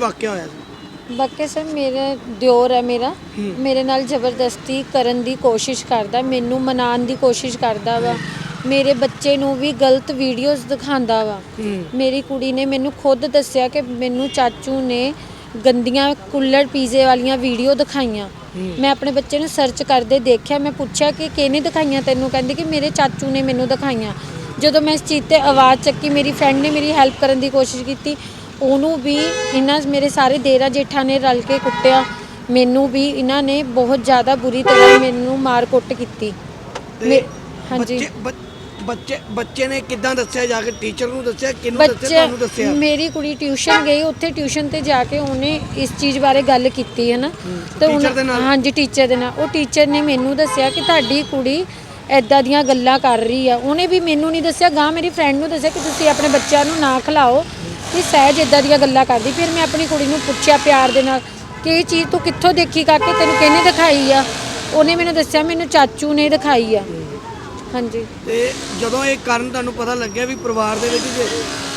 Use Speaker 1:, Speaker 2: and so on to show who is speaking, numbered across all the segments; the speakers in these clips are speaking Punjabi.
Speaker 1: ਵਾਕਿਆ ਹੋਇਆ ਸੀ?
Speaker 2: ਬਾਕੀ ਸਰ ਮੇਰੇ ਦਿਓਰ ਹੈ ਮੇਰਾ। ਮੇਰੇ ਨਾਲ ਜ਼ਬਰਦਸਤੀ ਕਰਨ ਦੀ ਕੋਸ਼ਿਸ਼ ਕਰਦਾ ਮੈਨੂੰ ਮਨਾਉਣ ਦੀ ਕੋਸ਼ਿਸ਼ ਕਰਦਾ ਵਾ। ਮੇਰੇ ਬੱਚੇ ਨੂੰ ਵੀ ਗਲਤ ਵੀਡੀਓਜ਼ ਦਿਖਾਉਂਦਾ ਵਾ। ਮੇਰੀ ਕੁੜੀ ਨੇ ਮੈਨੂੰ ਖੁਦ ਦੱਸਿਆ ਕਿ ਮੈਨੂੰ ਚਾਚੂ ਨੇ ਗੰਦੀਆਂ ਕੁੱਲੜ ਪੀਜ਼ੇ ਵਾਲੀਆਂ ਵੀਡੀਓ ਦਿਖਾਈਆਂ। ਮੈਂ ਆਪਣੇ ਬੱਚੇ ਨੂੰ ਸਰਚ ਕਰਦੇ ਦੇਖਿਆ ਮੈਂ ਪੁੱਛਿਆ ਕਿ ਕਿਹਨੇ ਦਿਖਾਈਆਂ ਤੈਨੂੰ? ਕਹਿੰਦੀ ਕਿ ਮੇਰੇ ਚਾਚੂ ਨੇ ਮੈਨੂੰ ਦਿਖਾਈਆਂ। ਜਦੋਂ ਮੈਂ ਇਸ ਚੀਜ਼ ਤੇ ਆਵਾਜ਼ ਚੱਕੀ ਮੇਰੀ ਫਰੈਂਡ ਨੇ ਮੇਰੀ ਹੈਲਪ ਕਰਨ ਦੀ ਕੋਸ਼ਿਸ਼ ਕੀਤੀ ਉਹਨੂੰ ਵੀ ਇਹਨਾਂ ਮੇਰੇ ਸਾਰੇ ਦੇਰਾ ਜੇਠਾਂ ਨੇ ਰਲ ਕੇ ਕੁੱਟਿਆ। ਮੈਨੂੰ ਵੀ ਇਹਨਾਂ ਨੇ ਬਹੁਤ ਜ਼ਿਆਦਾ ਬੁਰੀ ਤਰ੍ਹਾਂ ਮੈਨੂੰ ਮਾਰ ਕੁੱਟ ਕੀਤੀ।
Speaker 1: ਤੇ
Speaker 2: ਮੇ- ਹਾਂਜੀ।
Speaker 1: ਬੱਚੇ ਬੱਚ- ਬੱਚੇ ਬੱਚੇ ਨੇ ਕਿੱਦਾਂ ਦੱਸਿਆ ਜਾ ਕੇ? ਟੀਚਰ ਨੂੰ ਦੱਸਿਆ? ਕਿਹਨੂੰ ਦੱਸਿਆ? ਤੁਹਾਨੂੰ
Speaker 2: ਬੱਚੇ
Speaker 1: ਦੱਸਿਆ?
Speaker 2: ਮੇਰੀ ਕੁੜੀ ਟਿਊਸ਼ਨ ਗਈ। ਉੱਥੇ ਟਿਊਸ਼ਨ ਤੇ ਜਾ ਕੇ ਉਹਨੇ ਇਸ ਚੀਜ਼ ਬਾਰੇ ਗੱਲ ਕੀਤੀ ਹੈ। ਨਾ ਤੇ
Speaker 1: ਟੀਚਰ
Speaker 2: ਉਹਨਾਂ-
Speaker 1: ਦੇ ਨਾਲ?
Speaker 2: ਹਾਂਜੀ ਟੀਚਰ ਦੇ ਨਾਲ। ਉਹ ਟੀਚਰ ਨੇ ਮੈਨੂੰ ਦੱਸਿਆ ਕਿ ਤੁਹਾਡੀ ਕੁੜੀ ਐਦਾਂ ਦੀਆਂ ਗੱਲਾਂ ਕਰ ਰਹੀ ਆ। ਉਹਨੇ ਵੀ ਮੈਨੂੰ ਨਹੀਂ ਦੱਸਿਆ। ਗਾਂ ਮੇਰੀ ਫਰੈਂਡ ਨੂੰ ਦੱਸਿਆ ਕਿ ਤੁਸੀਂ ਆਪਣੇ ਬੱਚਿਆਂ ਨੂੰ ਨਾ ਖਿਲਾਓ। ਕਿ ਸਹਿਜ ਇਦਾਂ ਦੀਆਂ ਗੱਲਾਂ ਕਰਦੀ ਫਿਰ ਮੈਂ ਆਪਣੀ ਕੁੜੀ ਨੂੰ ਪੁੱਛਿਆ ਪਿਆਰ ਦੇ ਨਾਲ ਕਿ ਇਹ ਚੀਜ਼ ਤੂੰ ਕਿੱਥੋਂ ਦੇਖੀ ਕਾਕੇ? ਤੈਨੂੰ ਕਿਹਨੇ ਦਿਖਾਈ ਆ? ਉਹਨੇ ਮੈਨੂੰ ਦੱਸਿਆ ਮੈਨੂੰ ਚਾਚੂ ਨੇ ਦਿਖਾਈ ਆ। ਹਾਂਜੀ।
Speaker 1: ਤੇ ਜਦੋਂ ਇਹ ਕਾਰਨ ਤੁਹਾਨੂੰ ਪਤਾ ਲੱਗਿਆ ਵੀ ਪਰਿਵਾਰ ਦੇ ਵਿੱਚ ਜੇ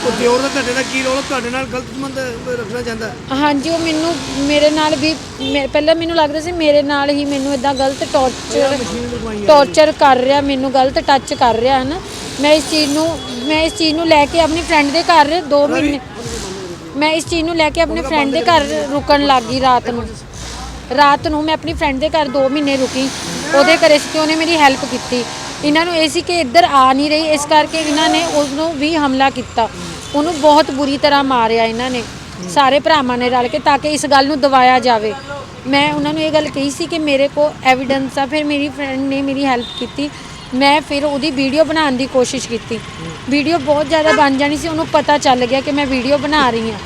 Speaker 1: ਉਹ ਦਿਓਰ ਦਾ ਤੁਹਾਡੇ ਦਾ ਕੀ ਰੋਲ ਤੁਹਾਡੇ ਨਾਲ ਗਲਤ ਸੰਬੰਧ ਰੱਖਣਾ ਚਾਹੁੰਦਾ?
Speaker 2: ਹਾਂਜੀ ਉਹ ਮੈਨੂੰ ਮੇਰੇ ਨਾਲ ਵੀ ਮੈਂ- ਪਹਿਲਾਂ ਮੈਨੂੰ ਲੱਗਦਾ ਸੀ ਮੇਰੇ ਨਾਲ ਹੀ ਮੈਨੂੰ ਇਦਾਂ ਗਲਤ ਟੌਰਚਰ ਟੌਰਚਰ ਕਰ ਰਿਹਾ ਮੈਨੂੰ ਗਲਤ ਟੱਚ ਕਰ ਰਿਹਾ ਹੈ ਨਾ ਮੈਂ ਇਸ ਚੀਜ਼ ਨੂੰ ਮੈਂ ਇਸ ਚੀਜ਼ ਨੂੰ ਲੈ ਕੇ ਆਪਣੀ ਫਰੈਂਡ ਦੇ ਘਰ 2 ਮਹੀਨੇ ਮੈਂ ਇਸ ਚੀਜ਼ ਨੂੰ ਲੈ ਕੇ ਆਪਣੇ ਫਰੈਂਡ ਦੇ ਘਰ ਰੁਕਣ ਲੱਗ ਰਾਤ ਨੂੰ। ਰਾਤ ਨੂੰ ਮੈਂ ਆਪਣੀ ਫਰੈਂਡ ਦੇ ਘਰ 2 ਮਹੀਨੇ ਰੁਕੀ। ਉਹਦੇ ਘਰੇ ਸੀ ਕਿ ਉਹਨੇ ਮੇਰੀ ਹੈਲਪ ਕੀਤੀ। ਇਹਨਾਂ ਨੂੰ ਇਹ ਸੀ ਕਿ ਇੱਧਰ ਆ ਨਹੀਂ ਰਹੀ ਇਸ ਕਰਕੇ ਇਹਨਾਂ ਨੇ ਉਸ ਨੂੰ ਵੀ ਹਮਲਾ ਕੀਤਾ। ਉਹਨੂੰ ਬਹੁਤ ਬੁਰੀ ਤਰ੍ਹਾਂ ਮਾਰਿਆ ਇਹਨਾਂ ਨੇ। ਸਾਰੇ ਭਰਾਵਾਂ ਨੇ ਰਲ ਕੇ ਤਾਂ ਕਿ ਇਸ ਗੱਲ ਨੂੰ ਦਬਾਇਆ ਜਾਵੇ। ਮੈਂ ਉਹਨਾਂ ਨੂੰ ਇਹ ਗੱਲ ਕਹੀ ਸੀ ਕਿ ਮੇਰੇ ਕੋਲ ਐਵੀਡੈਂਸ ਆ ਫਿਰ ਮੇਰੀ ਫਰੈਂਡ ਨੇ ਮੇਰੀ ਹੈਲਪ ਕੀਤੀ। ਮੈਂ ਫਿਰ ਉਹਦੀ ਵੀਡੀਓ ਬਣਾਉਣ ਦੀ ਕੋਸ਼ਿਸ਼ ਕੀਤੀ। ਵੀਡੀਓ ਬਹੁਤ ਜ਼ਿਆਦਾ ਬਣ ਜਾਣੀ ਸੀ ਉਹਨੂੰ ਪਤਾ ਚੱਲ ਗਿਆ ਕਿ ਮੈਂ ਵੀਡੀਓ ਬਣਾ ਰਹੀ ਹਾਂ।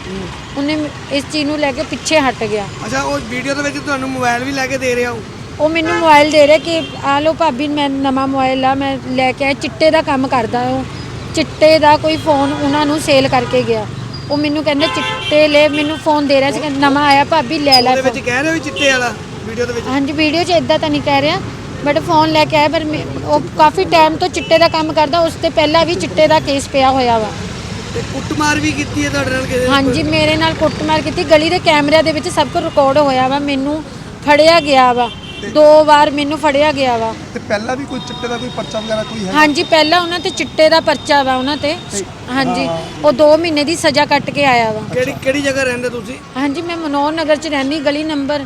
Speaker 2: ਉਹਨੇ ਇਸ ਚੀਜ਼ ਨੂੰ ਲੈ ਕੇ ਪਿੱਛੇ ਹਟ ਗਿਆ।
Speaker 1: ਅੱਛਾ ਉਹ ਵੀਡੀਓ ਦੇ ਵਿੱਚ ਤੁਹਾਨੂੰ ਮੋਬਾਈਲ ਵੀ ਲੈ ਕੇ ਦੇ ਰਿਹਾ ਉਹ?
Speaker 2: ਉਹ ਮੈਨੂੰ ਮੋਬਾਈਲ ਦੇ ਰਿਹਾ ਕਿ ਆ ਲਓ ਭਾਬੀ ਮੈਂ ਨਵਾਂ ਮੋਬਾਈਲ ਆ ਮੈਂ ਲੈ ਕੇ ਆਇਆ। ਚਿੱਟੇ ਦਾ ਕੰਮ ਕਰਦਾ ਉਹ। ਚਿੱਟੇ ਦਾ ਕੋਈ ਫੋਨ ਉਹਨਾਂ ਨੂੰ ਸੇਲ ਕਰਕੇ ਗਿਆ। ਉਹ ਮੈਨੂੰ ਕਹਿੰਦੇ ਚਿੱਟੇ ਲੈ ਮੈਨੂੰ ਫੋਨ ਦੇ ਰਿਹਾ ਸੀ ਕਹਿੰਦਾ ਨਵਾਂ ਆਇਆ ਭਾਬੀ ਲੈ ਲੈ
Speaker 1: ਉਹਦੇ। ਵਿੱਚ ਕਹਿ ਰਹੇ ਵੀ ਚਿੱਟੇ ਵਾਲਾ ਵੀਡੀਓ ਦੇ ਵਿੱਚ?
Speaker 2: ਹਾਂਜੀ ਵੀਡੀਓ 'ਚ ਇਦਾਂ ਤਾਂ ਨਹੀਂ ਕਹਿ ਰਿਹਾ। ਬਟ ਫੋਨ ਲੈ ਕੇ ਆਇਆ ਪਰ ਮੈਂ- ਉਹ ਕਾਫੀ ਟਾਈਮ ਤੋਂ ਚਿੱਟੇ ਦਾ ਕੰਮ ਕਰਦਾ ਉਸ ਤੇ ਪਹਿਲਾਂ ਵੀ ਚਿੱਟੇ ਦਾ ਕੇਸ ਪਿਆ ਹੋਇਆ ਵਾ।
Speaker 1: ਤੇ ਕੁੱਟਮਾਰ ਵੀ ਕੀਤੀ ਹੈ ਤੁਹਾਡੇ ਨਾਲ ਕਿਸੇ
Speaker 2: ਹਾਂਜੀ ਮੇਰੇ ਨਾਲ ਕੁੱਟਮਾਰ ਕੀਤੀ ਗਲੀ ਦੇ ਕੈਮਰਿਆਂ ਦੇ ਵਿੱਚ ਸਭ ਕੁਝ ਰਿਕਾਰਡ ਹੋਇਆ ਵਾ ਮੈਨੂੰ ਫੜਿਆ ਗਿਆ ਵਾ। ਦੋ ਵਾਰ ਮੈਨੂੰ ਫੜਿਆ ਗਿਆ ਵਾ।
Speaker 3: ਤੇ ਪਹਿਲਾਂ ਵੀ ਕੋਈ ਚਿੱਟੇ ਦਾ ਕੋਈ ਪਰਚਾ ਵਗੈਰਾ ਕੋਈ ਹੈ
Speaker 2: ਹਾਂਜੀ ਪਹਿਲਾਂ ਉਹਨਾਂ ਤੇ ਚਿੱਟੇ ਦਾ ਪਰਚਾ ਵਾ ਉਹਨਾਂ ਤੇ। ਹਾਂਜੀ ਉਹ 2 ਮਹੀਨੇ ਦੀ ਸਜ਼ਾ ਕੱਟ ਕੇ ਆਇਆ ਵਾ।
Speaker 1: ਕਿਹੜੀ ਕਿਹੜੀ ਜਗ੍ਹਾ ਰਹਿੰਦੇ ਤੁਸੀਂ?
Speaker 2: ਹਾਂਜੀ ਮੈਂ ਮਨੋਹਰ ਨਗਰ ਚ ਰਹਿੰਦੀ ਗਲੀ ਨੰਬਰ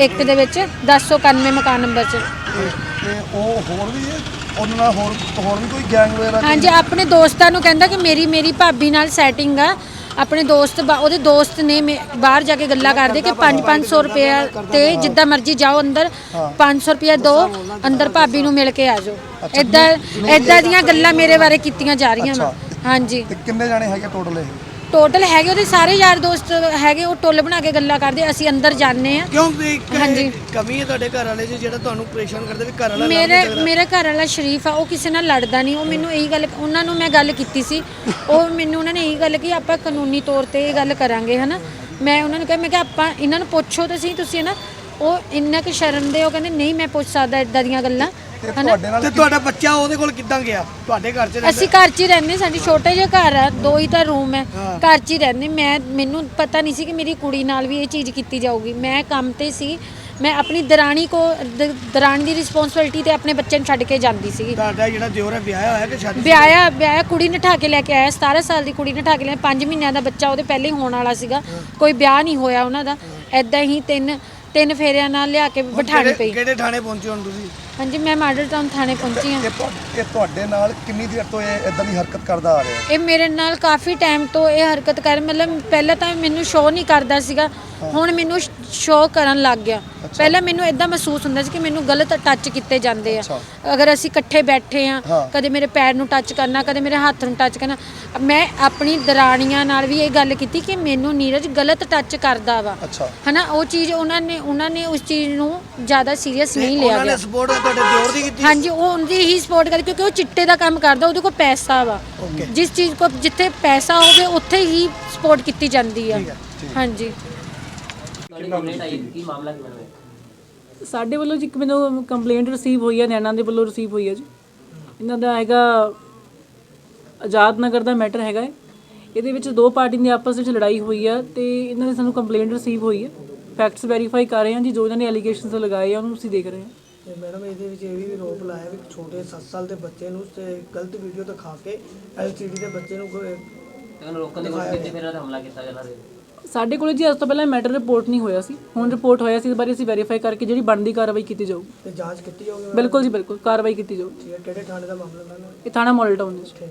Speaker 2: 1 ਦੇ ਵਿੱਚ 1091 ਮਕਾਨ ਨੰਬਰ ਚ।
Speaker 3: ਤੇ ਤੇ ਉਹ ਹੋਰ ਵੀ ਹੈ? ਉਹਨਾਂ ਨਾਲ ਹੋਰ ਹੋਰ ਵੀ ਕੋਈ ਗੈਂਗ ਵਗੈਰਾ
Speaker 2: ਹਾਂਜੀ ਆਪਣੇ ਦੋਸਤਾਂ ਨੂੰ ਕਹਿੰਦਾ ਕਿ ਮੇਰੀ ਮੇਰੀ ਭਾਬੀ ਨਾਲ ਸੈਟਿੰਗ ਆ। ਆਪਣੇ ਦੋਸਤ ਬਾ- ਉਹਦੇ ਦੋਸਤ ਨੇ ਮੇ- ਬਾਹਰ ਜਾ ਕੇ ਗੱਲਾਂ ਕਰਦੇ ਕਿ 5-500 ਰੁਪਏ ਤੇ ਜਿੱਦਾਂ ਮਰਜ਼ੀ ਜਾਓ ਅੰਦਰ 500 ਰੁਪਏ ਦੋ ਅੰਦਰ ਭਾਬੀ ਨੂੰ ਮਿਲ ਕੇ ਆ ਜਾਓ। ਇਦਾਂ ਇਦਾਂ ਦੀਆਂ ਗੱਲਾਂ ਮੇਰੇ ਬਾਰੇ ਕੀਤੀਆਂ ਜਾ ਰਹੀਆਂ ਵਾ। ਹਾਂਜੀ।
Speaker 3: ਤੇ ਕਿੰਨੇ ਜਾਣੇ ਹੈਗੇ ਟੋਟਲ ਇਹ?
Speaker 2: ਟੋਟਲ ਹੈਗੇ ਉਹਦੇ ਸਾਰੇ ਯਾਰ ਦੋਸਤ ਹੈਗੇ ਉਹ ਟੁੱਲ ਬਣਾ ਕੇ ਗੱਲਾਂ ਕਰਦੇ ਅਸੀਂ ਅੰਦਰ ਜਾਂਦੇ ਆ
Speaker 1: ਕਿਉਂ ਵੀ ਇੱਕ
Speaker 2: ਹਾਂਜੀ।
Speaker 1: ਕਮੀ ਹੈ ਤੁਹਾਡੇ ਘਰ ਵਾਲੇ 'ਚ ਜਿਹੜਾ ਤੁਹਾਨੂੰ ਪਰੇਸ਼ਾਨ ਕਰਦੇ ਵੀ ਘਰ ਵਾਲਾ
Speaker 2: ਮੇਰੇ ਮੇਰੇ ਘਰ ਵਾਲਾ ਸ਼ਰੀਫ ਆ ਉਹ ਕਿਸੇ ਨਾਲ ਲੜਦਾ ਨਹੀਂ। ਉਹ ਮੈਨੂੰ ਇਹੀ ਗੱਲ ਉਹਨਾਂ ਨੂੰ ਮੈਂ ਗੱਲ ਕੀਤੀ ਸੀ। ਉਹ ਮੈਨੂੰ ਉਹਨਾਂ ਨੇ ਇਹੀ ਗੱਲ ਕਿ ਆਪਾਂ ਕਾਨੂੰਨੀ ਤੌਰ ਤੇ ਇਹ ਗੱਲ ਕਰਾਂਗੇ ਹਨਾ? ਮੈਂ ਉਹਨਾਂ ਨੂੰ ਕਿਹਾ ਮੈਂ ਕਿਹਾ ਆਪਾਂ ਇਹਨਾਂ ਨੂੰ ਪੁੱਛੋ ਤਾਂ ਸਹੀ ਤੁਸੀਂ ਨਾ ਉਹ ਇੰਨਾ ਕਿ ਸ਼ਰਮ ਦੇ ਉਹ ਕਹਿੰਦੇ ਨਹੀਂ ਮੈਂ ਪੁੱਛ ਸਕਦਾ ਇਦਾਂ ਦੀਆਂ ਗੱਲਾਂ।
Speaker 3: ਤੇ ਤੁਹਾਡੇ ਨਾਲ
Speaker 1: ਤੇ ਤੁਹਾਡਾ ਬੱਚਾ ਉਹਦੇ ਕੋਲ ਕਿੱਦਾਂ ਗਿਆ? ਤੁਹਾਡੇ ਘਰ 'ਚ ਰਹਿੰਦਾ?
Speaker 2: ਅਸੀਂ ਘਰ 'ਚ ਹੀ ਰਹਿੰਦੇ ਸਾਡੀ ਛੋਟੇ ਜਿਹੇ ਘਰ ਆ ਦੋ ਹੀ ਤਾਂ ਰੂਮ ਹੈ। ਘਰ 'ਚ ਹੀ ਰਹਿੰਦੇ ਮੈਂ ਮੈਨੂੰ ਪਤਾ ਨਹੀਂ ਸੀ ਕਿ ਮੇਰੀ ਕੁੜੀ ਨਾਲ ਵੀ ਇਹ ਚੀਜ਼ ਕੀਤੀ ਜਾਊਗੀ। ਮੈਂ ਕੰਮ ਤੇ ਸੀ। ਮੈਂ ਆਪਣੀ ਦਰਾਣੀ ਕੋ ਦ- ਦਰਾਣੀ ਦੀ ਰਿਸਪੌਂਸਿਬਿਲਟੀ ਤੇ ਆਪਣੇ ਬੱਚੇ ਨੂੰ ਛੱਡ ਕੇ ਜਾਂਦੀ ਸੀਗੀ।
Speaker 1: ਤੁਹਾਡਾ ਜਿਹੜਾ ਦਿਓਰ ਹੈ ਵਿਆਹਿਆ ਹੋਇਆ ਕਿ ਸ਼ਾਦੀ
Speaker 2: ਵਿਆਹਿਆ ਵਿਆਹਿਆ ਕੁੜੀ ਨਠਾ ਕੇ ਲੈ ਕੇ ਆਇਆ। 17 ਸਾਲ ਦੀ ਕੁੜੀ ਨਠਾ ਕੇ ਲੈ 5 ਮਹੀਨਿਆਂ ਦਾ ਬੱਚਾ ਉਹਦੇ ਪਹਿਲੇ ਹੀ ਹੋਣ ਵਾਲਾ ਸੀਗਾ। ਕੋਈ ਵਿਆਹ ਨਹੀਂ ਹੋਇਆ ਉਹਨਾਂ ਦਾ। ਐਦਾਂ ਹੀ ਤਿੰਨ ਤਿੰਨ ਫੇਰਿਆਂ ਨਾਲ ਲਿਆ ਕੇ ਬਿਠਾਣੀ ਪਈ।
Speaker 1: ਕਿਹੜੇ ਥਾਣੇ ਪਹੁੰਚੇ ਹੁਣ ਤੁਸੀਂ?
Speaker 2: ਹਾਂਜੀ ਮੈਂ ਮਾਡਲ ਟਾਊਨ ਥਾਣੇ ਪਹੁੰਚੀ ਹਾਂ।
Speaker 3: ਇਹ ਤੁਹਾ- ਇਹ ਤੁਹਾਡੇ ਨਾਲ ਕਿੰਨੀ ਦੇਰ ਤੋਂ ਇਹ ਇਦਾਂ ਦੀ ਹਰਕਤ ਕਰਦਾ ਆ ਰਿਹਾ ਹੈ?
Speaker 2: ਇਹ ਮੇਰੇ ਨਾਲ ਕਾਫੀ ਟਾਈਮ ਤੋਂ ਇਹ ਹਰਕਤ ਕਰ ਮਤਲਬ ਪਹਿਲਾਂ ਤਾਂ ਮੈਨੂੰ ਸ਼ੋਅ ਨਹੀਂ ਕਰਦਾ ਸੀਗਾ। ਹੁਣ ਮੈਨੂੰ ਸ਼ੋਅ ਕਰਨ ਲੱਗ ਗਿਆ। ਪਹਿਲਾਂ ਮੈਨੂੰ ਇਦਾਂ ਮਹਿਸੂਸ ਹੁੰਦਾ ਸੀ ਕਿ ਮੈਨੂੰ ਗਲਤ ਟੱਚ ਕੀਤੇ ਜਾਂਦੇ ਆ। ਅਗਰ ਅਸੀਂ ਇਕੱਠੇ ਬੈਠੇ ਆ। ਕਦੇ ਮੇਰੇ ਪੈਰ ਨੂੰ ਟੱਚ ਕਰਨਾ ਕਦੇ ਮੇਰੇ ਹੱਥ ਨੂੰ ਟੱਚ ਕਰਨਾ ਮੈਂ ਆਪਣੀ ਦਰਾਣੀਆਂ ਨਾਲ ਵੀ ਇਹ ਗੱਲ ਕੀਤੀ ਕਿ ਮੈਨੂੰ ਨੀਰਜ ਗਲਤ ਟੱਚ ਕਰਦਾ ਵਾ। ਹਨਾ ਉਹ ਚੀਜ਼ ਉਹਨਾਂ ਨੇ ਉਹਨਾਂ ਨੇ ਉਸ ਚੀਜ਼ ਨੂੰ ਜ਼ਿਆਦਾ ਸੀਰੀਅਸ ਨਹੀਂ ਲਿਆ
Speaker 1: ਉਹਨਾਂ ਨੇ ਸਪੋਰਟ ਤੁਹਾਡੇ ਦਿਓਰ ਦੀ ਕੀਤੀ?
Speaker 2: ਹਾਂਜੀ ਉਹ ਉਹਦੀ ਹੀ ਸਪੋਰਟ ਕਰ ਕਿਉਂਕਿ ਉਹ ਚਿੱਟੇ ਦਾ ਕੰਮ ਕਰਦਾ ਉਹਦੇ ਕੋਲ ਪੈਸਾ ਵਾ. ਜਿਸ ਚੀਜ਼ ਕੋ ਜਿੱਥੇ ਪੈਸਾ ਹੋਵੇ ਉੱਥੇ ਹੀ ਸਪੋਰਟ ਕੀਤੀ ਜਾਂਦੀ ਆ। ਹਾਂਜੀ।
Speaker 4: ਸਾਡੇ ਵੱਲੋਂ ਜੀ ਇੱਕ ਮੈਨੂੰ ਕੰਪਲੇਂਟ ਰਿਸੀਵ ਹੋਈ ਹੈ ਨੈਣਾ ਦੇ ਵੱਲੋਂ ਰਿਸੀਵ ਹੋਈ ਹੈ ਜੀ। ਇਹਨਾਂ ਦਾ ਹੈਗਾ ਆਜ਼ਾਦ ਨਗਰ ਦਾ ਮੈਟਰ ਹੈਗਾ ਹੈ ਇਹਦੇ ਵਿੱਚ ਦੋ ਪਾਰਟੀਆਂ ਦੀ ਆਪਸ ਵਿੱਚ ਲੜਾਈ ਹੋਈ ਆ ਤੇ ਇਹਨਾਂ ਨੇ ਸਾਨੂੰ ਕੰਪਲੇਂਟ ਰਿਸੀਵ ਹੋਈ ਹੈ ਫੈਕਟਸ ਵੈਰੀਫਾਈ ਕਰ ਰਹੇ ਹਾਂ ਜੀ ਜੋ ਇਹਨਾਂ ਨੇ ਐਲੀਗੇਸ਼ਨਸ ਲਗਾਏ ਆ ਉਹਨੂੰ ਅਸੀਂ ਦੇਖ ਰਹੇ ਹਾਂ।
Speaker 1: ਤੇ ਮੈਡਮ ਇਹਦੇ ਵਿੱਚ ਇਹ ਵੀ ਰੋਪ ਲਾਇਆ ਵੀ ਛੋਟੇ 7 ਸਾਲ ਦੇ ਬੱਚੇ ਨੂੰ ਤੇ ਗਲਤ ਵੀਡੀਓ ਦਿਖਾ ਕੇ ਐਲਸੀਡੀ ਦੇ ਬੱਚੇ ਨੂੰ ਕੋਈ
Speaker 5: ਉਹਨੂੰ ਰੋਕਣ ਦੀ ਕੋਸ਼ਿਸ਼ ਕੀਤੀ ਫਿਰ ਇਹਨਾਂ ਤੇ ਹਮਲਾ ਕੀਤਾ ਜਲਾ ਦੇ।
Speaker 4: ਸਾਡੇ ਕੋਲ ਜੀ ਅੱਜ ਤੋਂ ਪਹਿਲਾਂ ਮੈਟਰ ਰਿਪੋਰਟ ਨਹੀਂ ਹੋਇਆ ਸੀ। ਹੁਣ ਰਿਪੋਰਟ ਹੋਇਆ ਸੀ ਇਸ ਬਾਰੇ ਅਸੀਂ ਵੈਰੀਫਾਈ ਕਰਕੇ ਜਿਹੜੀ ਬਣਦੀ ਕਾਰਵਾਈ ਕੀਤੀ ਜਾਊਗੀ
Speaker 1: ਤੇ ਜਾਂਚ ਕੀਤੀ ਜਾਊਗੀ
Speaker 4: ਬਿਲਕੁਲ ਜੀ ਬਿਲਕੁਲ। ਕਾਰਵਾਈ ਕੀਤੀ ਜਾਊਗੀ
Speaker 1: ਠੀਕ ਹੈ ਕਿਹੜੇ ਥਾਣੇ ਦਾ ਮਾਮਲਾ ਮੈਮ
Speaker 4: ਇਹ ਥਾਣਾ ਮਾਡਲ ਟਾਊਨ
Speaker 1: ਠੀਕ।